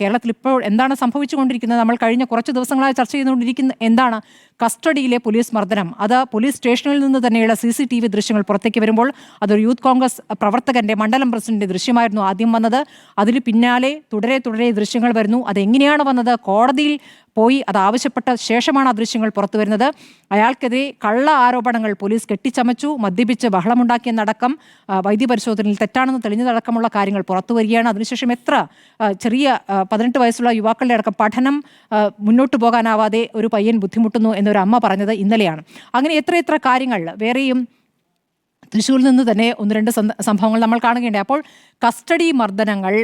കേരളത്തിൽ ഇപ്പോൾ എന്താണ് സംഭവിച്ചുകൊണ്ടിരിക്കുന്നത്? നമ്മൾ കഴിഞ്ഞ കുറച്ച് ദിവസങ്ങളായി ചർച്ച ചെയ്തുകൊണ്ടിരിക്കുന്ന എന്താണ് കസ്റ്റഡിയിലെ പോലീസ് മർദ്ദനം? അത് പോലീസ് സ്റ്റേഷനിൽ നിന്ന് തന്നെയുള്ള സി സി ടി വി ദൃശ്യങ്ങൾ പുറത്തേക്ക് വരുമ്പോൾ അതൊരു യൂത്ത് കോൺഗ്രസ് പ്രവർത്തകന്റെ മണ്ഡലം പ്രസിഡന്റിന്റെ ദൃശ്യമായിരുന്നു ആദ്യം വന്നത്. അതിന് പിന്നാലെ തുടരെ തുടരെ ദൃശ്യങ്ങൾ വരുന്നു. അതെങ്ങനെയാണ് വന്നത്? കോടതിയിൽ പോയി. അത് ആവശ്യപ്പെട്ട ശേഷമാണ് ആ ദൃശ്യങ്ങൾ പുറത്തു വരുന്നത്. അയാൾക്കെതിരെ കള്ള ആരോപണങ്ങൾ പോലീസ് കെട്ടിച്ചമച്ചു. മദ്യപിച്ച് ബഹളമുണ്ടാക്കിയെന്നടക്കം വൈദ്യ പരിശോധനയിൽ തെറ്റാണെന്ന് തെളിഞ്ഞതടക്കമുള്ള കാര്യങ്ങൾ പുറത്തു വരികയാണ്. അതിനുശേഷം എത്ര ചെറിയ പതിനെട്ട് വയസ്സുള്ള യുവാക്കളുടെ അടക്കം പഠനം മുന്നോട്ട് പോകാനാവാതെ ഒരു പയ്യൻ ബുദ്ധിമുട്ടുന്നു എന്നൊരു അമ്മ പറഞ്ഞത് ഇന്നലെയാണ്. അങ്ങനെ എത്ര എത്ര കാര്യങ്ങൾ വേറെയും തൃശ്ശൂരിൽ നിന്ന് തന്നെ ഒന്ന് രണ്ട് സംഭവങ്ങൾ നമ്മൾ കാണുകയുണ്ടായി. അപ്പോൾ കസ്റ്റഡി മർദ്ദനങ്ങൾ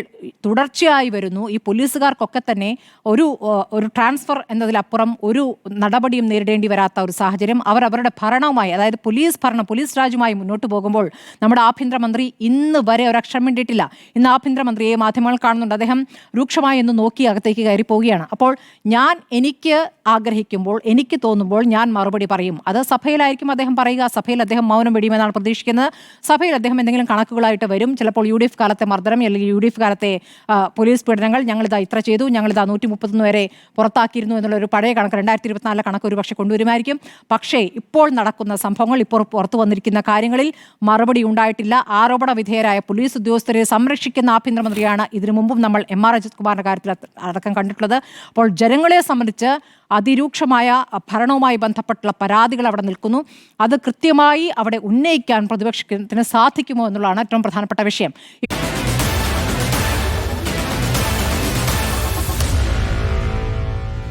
തുടർച്ചയായി വരുന്നു. ഈ പോലീസുകാർക്കൊക്കെ തന്നെ ഒരു ഒരു ട്രാൻസ്ഫർ എന്നതിലപ്പുറം ഒരു നടപടിയും നേരിടേണ്ടി വരാത്ത ഒരു സാഹചര്യം അവർ അവരുടെ ഭരണവുമായി അതായത് പോലീസ് ഭരണം പോലീസ് രാജുമായി മുന്നോട്ട് പോകുമ്പോൾ നമ്മുടെ ആഭ്യന്തരമന്ത്രി ഇന്ന് വരെ ഒരക്ഷരം വേണ്ടിയിട്ടില്ല ഇന്ന് ആഭ്യന്തരമന്ത്രിയെ മാധ്യമങ്ങൾ കാണുന്നുണ്ട്. അദ്ദേഹം രൂക്ഷമായി ഒന്ന് നോക്കി അകത്തേക്ക് കയറി പോവുകയാണ്. അപ്പോൾ ഞാൻ എനിക്ക് ആഗ്രഹിക്കുമ്പോൾ എനിക്ക് തോന്നുമ്പോൾ ഞാൻ മറുപടി പറയും. അത് സഭയിലായിരിക്കും അദ്ദേഹം പറയുക. സഭയിൽ അദ്ദേഹം മൗനം വെടിയുമെന്നാണ് പ്രതീക്ഷിക്കുന്നത് സഭയിൽ അദ്ദേഹം എന്തെങ്കിലും കണക്കുകളായിട്ട് വരും. ചിലപ്പോൾ യു ഡി എഫ് കാലത്തെ മർദ്ദനം അല്ലെങ്കിൽ യു ഡി എഫ് കാലത്തെ പോലീസ് പീഡനങ്ങൾ ഞങ്ങളിതാ ഇത്ര ചെയ്തു. ഞങ്ങളിതാ നൂറ്റി മുപ്പത്തൊന്ന് വരെ പുറത്താക്കിയിരുന്നു എന്നുള്ള ഒരു പഴയ കണക്ക്. രണ്ടായിരത്തി ഇരുപത്തിനാലിലെ കണക്ക് ഒരു പക്ഷേ കൊണ്ടുവരുമായിരിക്കും. പക്ഷേ ഇപ്പോൾ നടക്കുന്ന സംഭവങ്ങൾ ഇപ്പോൾ പുറത്തു വന്നിരിക്കുന്ന കാര്യങ്ങളിൽ മറുപടി ഉണ്ടായിട്ടില്ല. ആരോപണ വിധേയരായ പോലീസ് ഉദ്യോഗസ്ഥരെ സംരക്ഷിക്കുന്ന ആഭ്യന്തരമന്ത്രിയാണ് ഇതിനു മുമ്പും നമ്മൾ എം ആർ അജിത് കുമാറിന്റെ കാര്യത്തിൽ അടക്കം കണ്ടിട്ടുള്ളത്. അപ്പോൾ ജനങ്ങളെ സംബന്ധിച്ച് അതിരൂക്ഷമായ ഭരണവുമായി ബന്ധപ്പെട്ടുള്ള പരാതികൾ അവിടെ നിൽക്കുന്നു. അത് കൃത്യമായി അവിടെ ഉന്നയിക്കാൻ പ്രതിപക്ഷത്തിന് സാധിക്കുമോ എന്നുള്ളതാണ് ഏറ്റവും പ്രധാനപ്പെട്ട വിഷയം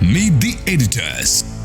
Meet the editors.